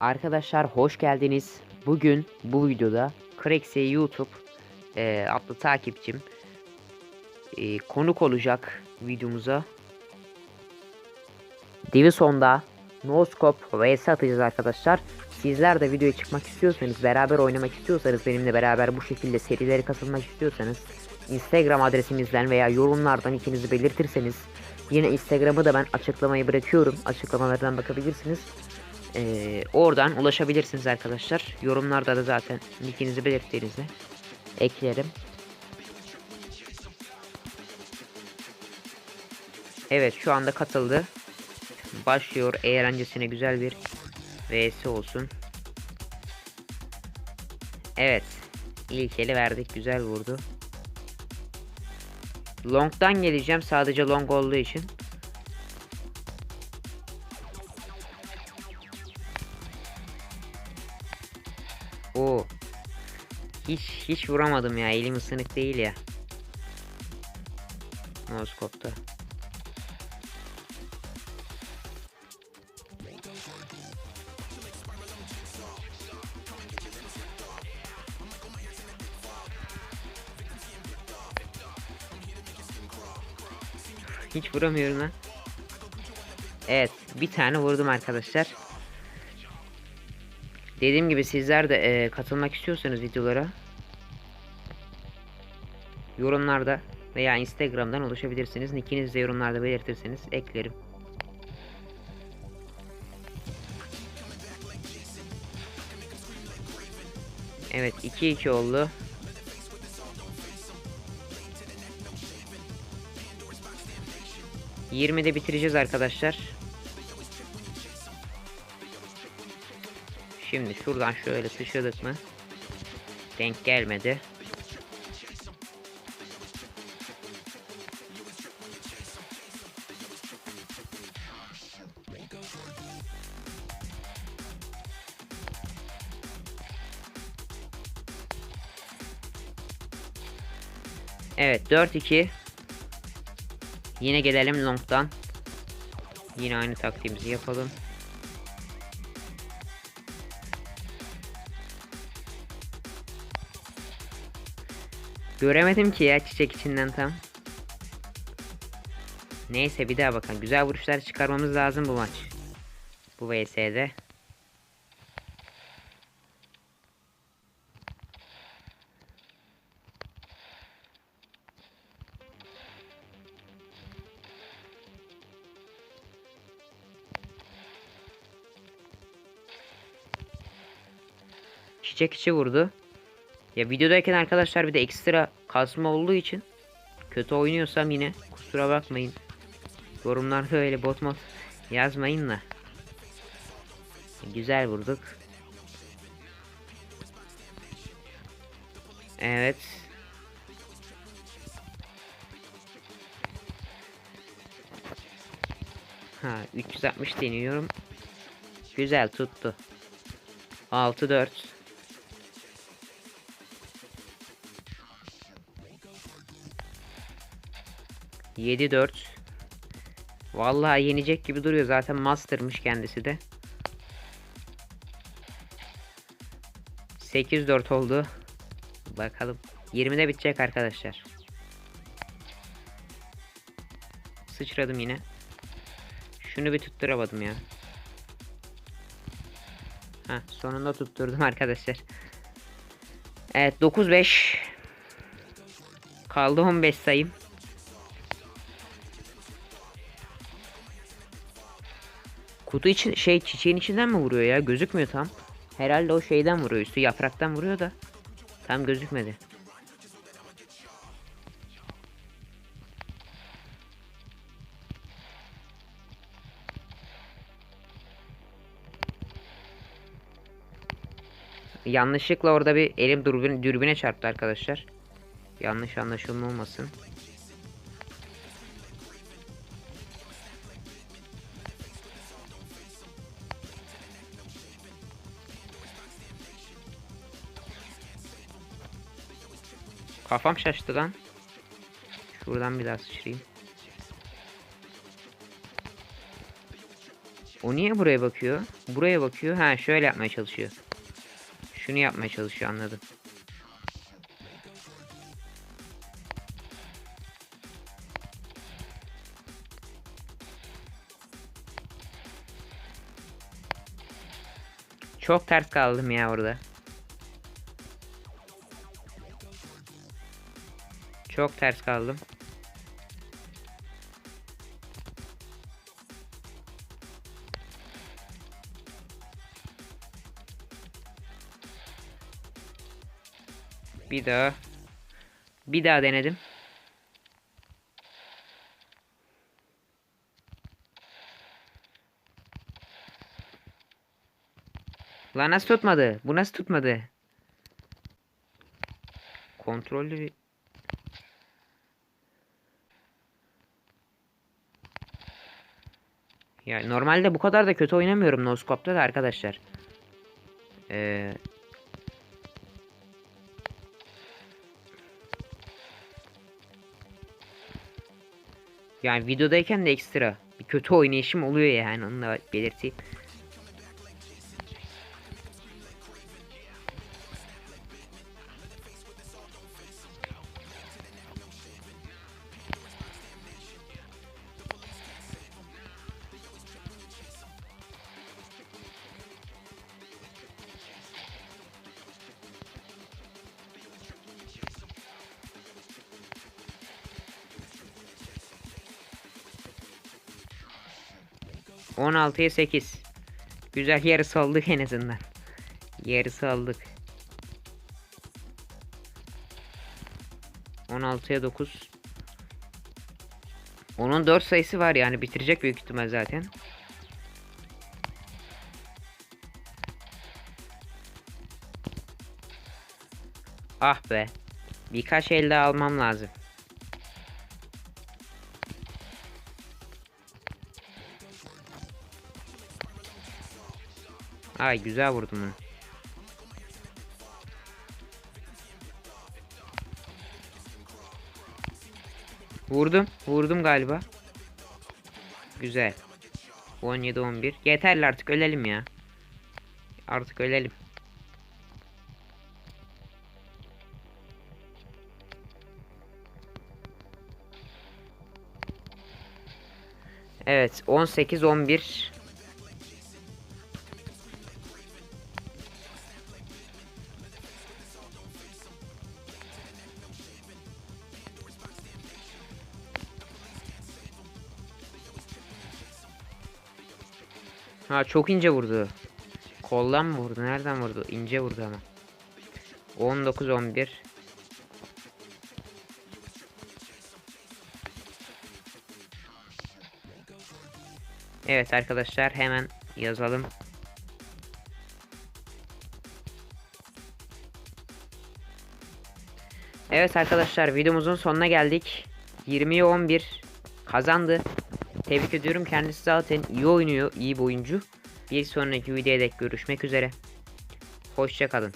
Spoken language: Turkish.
Arkadaşlar hoş geldiniz. Bugün bu videoda Craxy YouTube e, adlı takipçim e, konuk olacak videomuza. Divison'da No Scope vs atacağız arkadaşlar. Sizler de videoya çıkmak istiyorsanız, beraber oynamak istiyorsanız, benimle beraber bu şekilde serilere katılmak istiyorsanız Instagram adresimizden veya yorumlardan ikinizi belirtirseniz yine Instagram'ı da ben açıklamayı bırakıyorum. Açıklamalardan bakabilirsiniz. Ee, oradan ulaşabilirsiniz arkadaşlar. Yorumlarda da zaten nickinizi belirttiğinizde eklerim. Evet şu anda katıldı. Başlıyor. Eğlencesine güzel bir vs olsun. Evet. İlk eli verdik. Güzel vurdu. Long'dan geleceğim. Sadece long olduğu için. Hiç hiç vuramadım ya. Elim ısınık değil ya. Moskop'ta. Hiç vuramıyorum lan. Evet, bir tane vurdum arkadaşlar. Dediğim gibi sizler de e, katılmak istiyorsanız videolara yorumlarda veya Instagram'dan ulaşabilirsiniz. Nickinizi de yorumlarda belirtirseniz eklerim. Evet 2-2 oldu. Yirmide bitireceğiz arkadaşlar. Şimdi şuradan şöyle sıçradık mı? Denk gelmedi. Evet 4-2 Yine gelelim long'dan Yine aynı taktiğimizi yapalım Göremedim ki ya çiçek içinden tam. Neyse bir daha bakalım. Güzel vuruşlar çıkarmamız lazım bu maç. Bu VS'de. Çiçek içi vurdu. Ya videodayken arkadaşlar bir de ekstra kasma olduğu için kötü oynuyorsam yine kusura bakmayın. Yorumlarda öyle bot mod yazmayın da. Güzel vurduk. Evet. Ha 360 deniyorum. Güzel tuttu. 6-4. 7-4. Vallahi yenecek gibi duruyor. Zaten master'mış kendisi de. 8-4 oldu. Bakalım. 20'de bitecek arkadaşlar. Sıçradım yine. Şunu bir tutturamadım ya. Ha, sonunda tutturdum arkadaşlar. Evet 9-5. Kaldı 15 sayım. Kutu için şey çiçeğin içinden mi vuruyor ya? Gözükmüyor tam. Herhalde o şeyden vuruyor. Üstü yapraktan vuruyor da. Tam gözükmedi. Yanlışlıkla orada bir elim dürbün, dürbüne çarptı arkadaşlar. Yanlış anlaşılma olmasın. Kafam şaştı lan. Şuradan bir daha sıçrayayım. O niye buraya bakıyor? Buraya bakıyor. Ha şöyle yapmaya çalışıyor. Şunu yapmaya çalışıyor anladım. Çok ters kaldım ya orada. Çok ters kaldım. Bir daha. Bir daha denedim. Lan nasıl tutmadı? Bu nasıl tutmadı? Kontrollü bir... Ya normalde bu kadar da kötü oynamıyorum Noscope'da da arkadaşlar. Ee, yani videodayken de ekstra bir kötü oynayışım oluyor yani onu da belirteyim. On altıya sekiz. Güzel yarısı aldık en azından. Yarısı aldık. 16'ya 9. Onun 4 sayısı var yani bitirecek büyük ihtimal zaten. Ah be. Birkaç elde almam lazım. Ay güzel vurdum onu. Vurdum. Vurdum galiba. Güzel. 17 11. Yeterli artık ölelim ya. Artık ölelim. Evet 18 Ha çok ince vurdu. Koldan mı vurdu? Nereden vurdu? İnce vurdu ama. 19 11 Evet arkadaşlar hemen yazalım. Evet arkadaşlar videomuzun sonuna geldik. 20'ye 11 kazandı. Tebrik ediyorum. Kendisi zaten iyi oynuyor. iyi bir oyuncu. Bir sonraki videoda görüşmek üzere. Hoşçakalın.